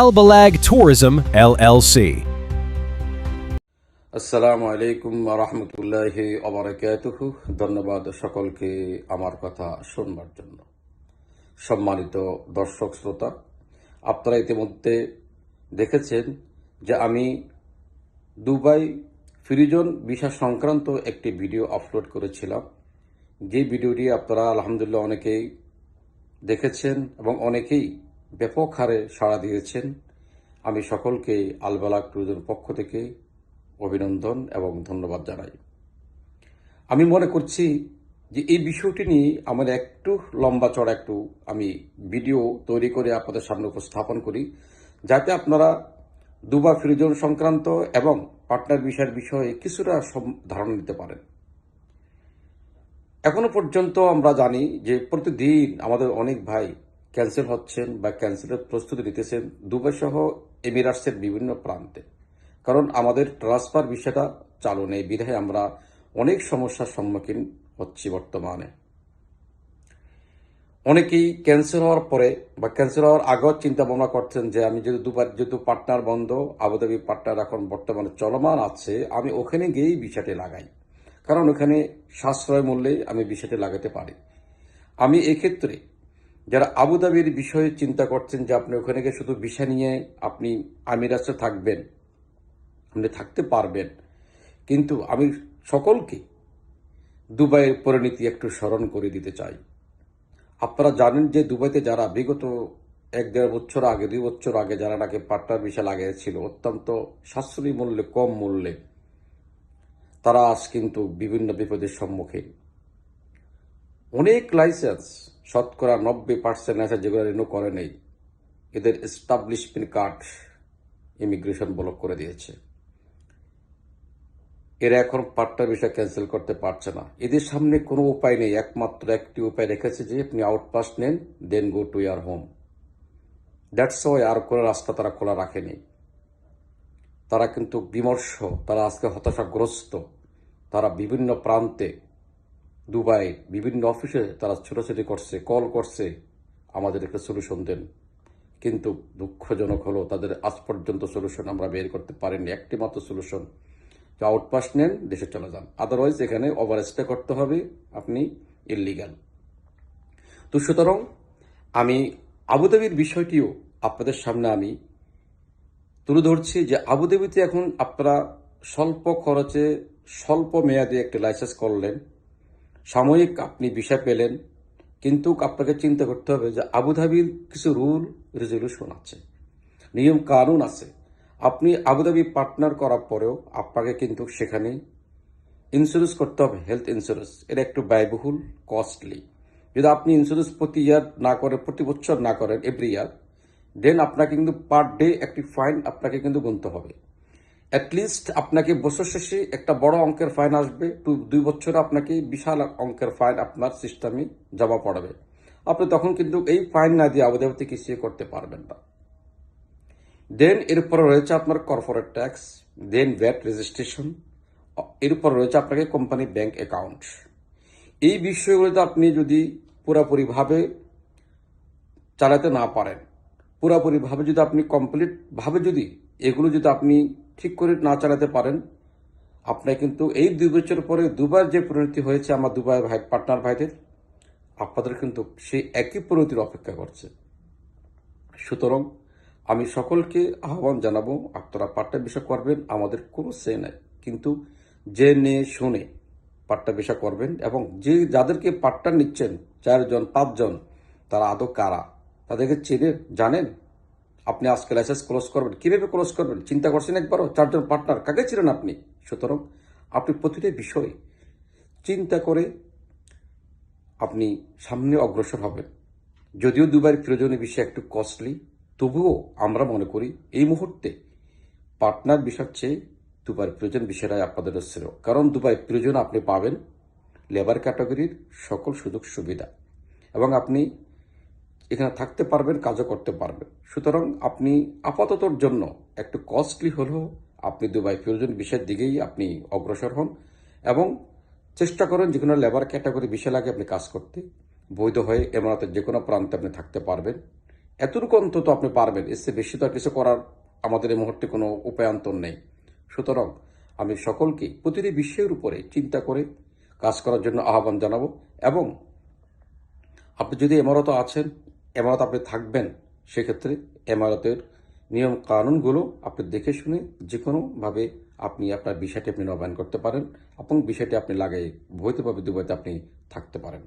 Al Balag Tourism LLC. আসসালামু আলাইকুম রহমতুল্লাহ অবরাকাতুহ ধন্যবাদ সকলকে আমার কথা শুনবার জন্য। সম্মানিত দর্শক শ্রোতা, আপনারা ইতিমধ্যে দেখেছেন যে আমি দুবাই ফ্রিজন ভিসা সংক্রান্ত একটি ভিডিও আপলোড করেছিলাম। যে ভিডিওটি আপনারা আলহামদুলিল্লাহ অনেকেই দেখেছেন এবং অনেকেই ব্যাপক হারে সাড়া দিয়েছেন। আমি সকলকে আলবালাক ট্যুরিজম পক্ষ থেকে অভিনন্দন এবং ধন্যবাদ জানাই। আমি মনে করছি যে এই বিষয়টি নিয়ে আমার একটু লম্বা চড়া একটু আমি ভিডিও তৈরি করে আপনাদের সামনে উপস্থাপন করি, যাতে আপনারা দুবা ফ্রিজন সংক্রান্ত এবং পার্টনার বিষয়ের বিষয়ে কিছুটা ধারণা নিতে পারেন। এখনও পর্যন্ত আমরা জানি যে প্রতিদিন আমাদের অনেক ভাই ক্যান্সেল হচ্ছেন বা ক্যান্সেলের প্রস্তুতি নিতেছেন দুবাই সহ এমিরাটসের বিভিন্ন প্রান্তে। কারণ আমাদের ট্রান্সফার বিষয়টা চালু নেই, বিধায় আমরা অনেক সমস্যার সম্মুখীন হচ্ছি বর্তমানে। অনেকেই ক্যান্সেল হওয়ার পরে বা ক্যান্সেল হওয়ার আগেও চিন্তা ভাবনা করছেন যে আমি যেহেতু দুবার যেহেতু পার্টনার বন্ধ, আবুধাবি পার্টনার এখন বর্তমানে চলমান আছে, আমি ওখানে গিয়েই বিষয়টি লাগাই। কারণ ওখানে সাশ্রয় মূল্যে আমি বিষয়টি লাগাতে পারি। আমি এক্ষেত্রে যারা আবুধাবির বিষয়ে চিন্তা করছেন যে আপনি ওখানে গিয়ে শুধু বিষয় নিয়ে আপনি আমিরাজে থাকবেন, আপনি থাকতে পারবেন। কিন্তু আমি সকলকে দুবাইয়ের পরিণতি একটু স্মরণ করে দিতে চাই। আপনারা জানেন যে দুবাইতে যারা বিগত এক দেড় বছর আগে, দুই বছর আগে যারা নাকি পাট্টার ভিসা লাগিয়েছিল, অত্যন্ত সাশ্রয়ী মূল্যে, কম মূল্যে, তারা আজ কিন্তু বিভিন্ন বিপদের সম্মুখীন। অনেক লাইসেন্স শতকরা নব্বই পার্সেন্ট আছে যেগুলো রিনিউ করে নেই, এদের এস্টাবলিশমেন্ট কার্ড ইমিগ্রেশন ব্লক করে দিয়েছে। এরা এখন পার্টনার বিষয় ক্যান্সেল করতে পারছে না। এদের সামনে কোনো উপায় নেই, একমাত্র একটি উপায় রেখেছে যে আপনি আউটপাস নেন then go to your home that's why আর কোনো রাস্তা তারা খোলা রাখেনি। তারা কিন্তু বিমর্ষ, তারা আজকে হতাশাগ্রস্ত। তারা বিভিন্ন প্রান্তে দুবাই বিভিন্ন অফিসে তারা ছোটাছুটি করছে কল করছে, আমাদের একটা সলিউশন দেন। কিন্তু দুঃখজনক হলো তাদের আজ পর্যন্ত সলিউশন আমরা বের করতে পারিনি একটি মাত্র সলিউশন যে আউটপাস নেন, দেশে চলে যান। আদারওয়াইজ এখানে ওভার স্টে করতে হবে, আপনি ইলিগাল তো সুতরাং আমি আবুধাবির বিষয়টিও আপনাদের সামনে আমি তুলে ধরছি যে আবুধাবিতে এখন আপনারা স্বল্প খরচে, স্বল্প মেয়াদে একটি লাইসেন্স করলেন। সাময়িক আপনি বিষয় পেলেন, কিন্তু আপনাকে চিন্তা করতে হবে যে আবুধাবির কিছু রুল রেজলিউশন আছে, নিয়ম কানুন আছে। আপনি আবুধাবি পার্টনার করার পরেও আপনাকে কিন্তু সেখানে ইন্স্যুরেন্স করতে হবে হেলথ ইন্স্যুরেন্স এটা একটু ব্যয়বহুল কস্টলি যদি আপনি ইন্স্যুরেন্স প্রতি ইয়ার না করেন, প্রতি বছর না করেন এভরি ইয়ার দেন আপনাকে কিন্তু পার ডে একটি ফাইন আপনাকে কিন্তু গুনতে হবে। অ্যাটলিস্ট আপনাকে বছর শেষে একটা বড় অঙ্কের ফাইন আসবে। টু দুই বছরে আপনাকে বিশাল অঙ্কের ফাইন আপনার সিস্টেমে জমা পড়বে। আপনি তখন কিন্তু এই ফাইন না দিয়ে আবুধাবিতে কিছু করতে পারবেন না। দেন এরপরে রয়েছে আপনার corporate tax then VAT registration এরপর রয়েছে আপনাকে কোম্পানি ব্যাংক অ্যাকাউন্ট এই বিষয়গুলোতে আপনি যদি পুরোপুরিভাবে চালাতে না পারেন, পুরোপুরিভাবে যদি আপনি কমপ্লিটভাবে যদি এগুলো যদি আপনি ঠিক করে না চালাতে পারেন। আপনার কিন্তু এই দুই বছর পরে দুবার যে পরিণতি হয়েছে আমার দুবাই ভাই পার্টনার ভাইদের, আপনাদের কিন্তু সেই একই পরিণতির অপেক্ষা করছে। সুতরাং আমি সকলকে আহ্বান জানাব, আপনারা পাট্টা বিষয় করবেন, আমাদের কোনো সে নাই। কিন্তু জেনে শুনে পাট্টা বিষয় করবেন এবং যে যাদেরকে পাট্টা নিচ্ছেন, চারজন, পাঁচজন, তারা আদৌ কারা? তাদেরকে চেনে, জানেন? আপনি আজকে লাইসেন্স ক্লোজ করবেন। কীভাবে ক্লোজ করবেন? চিন্তা করছেন একবারও চারজন পার্টনার কাকে ছিলেন আপনি? সুতরাং আপনি প্রতিটা বিষয়ে চিন্তা করে আপনি সামনে অগ্রসর হবেন। যদিও দুবার প্রয়োজনীয় বিষয় একটু কস্টলি তবুও আমরা মনে করি এই মুহূর্তে পার্টনার বিষয় চেয়ে দুবার প্রয়োজন বিষয়টাই আপনাদের ছিল কারণ দুবাই প্রয়োজন আপনি পাবেন লেবার ক্যাটাগরির সকল সুযোগ সুবিধা এবং আপনি এখানে থাকতে পারবেন, কাজও করতে পারবেন। সুতরাং আপনি আপাততর জন্য একটু কস্টলি হলেও আপনি দুবাই প্রয়োজন বিষয়ের দিকেই আপনি অগ্রসর হন এবং চেষ্টা করেন যে কোনো লেবার ক্যাটাগরি বিষয় লাগে আপনি কাজ করতে। বৈধ হয়ে এমরাতের যে কোনো প্রান্তে আপনি থাকতে পারবেন। এতটুকু অন্তত আপনি পারবেন। চেয়ে বেশি তো কিছু করার আমাদের এই মুহূর্তে কোনো উপায়ান্তর নেই। সুতরাং আমি সকলকে প্রতিটি বিষয়ের উপরে চিন্তা করে কাজ করার জন্য আহ্বান জানাব এবং আপনি যদি এমারত আছেন এমারত আপনি থাকবেন, সেক্ষেত্রে এমারতের নিয়ম কানুনগুলো আপনি দেখে শুনে যে কোনোভাবে আপনি আপনার বিষয়টি আপনি নবায়ন করতে পারেন এবং বিষয়টি আপনি লাগাই বৈধভাবে দুবাইতে আপনি থাকতে পারেন।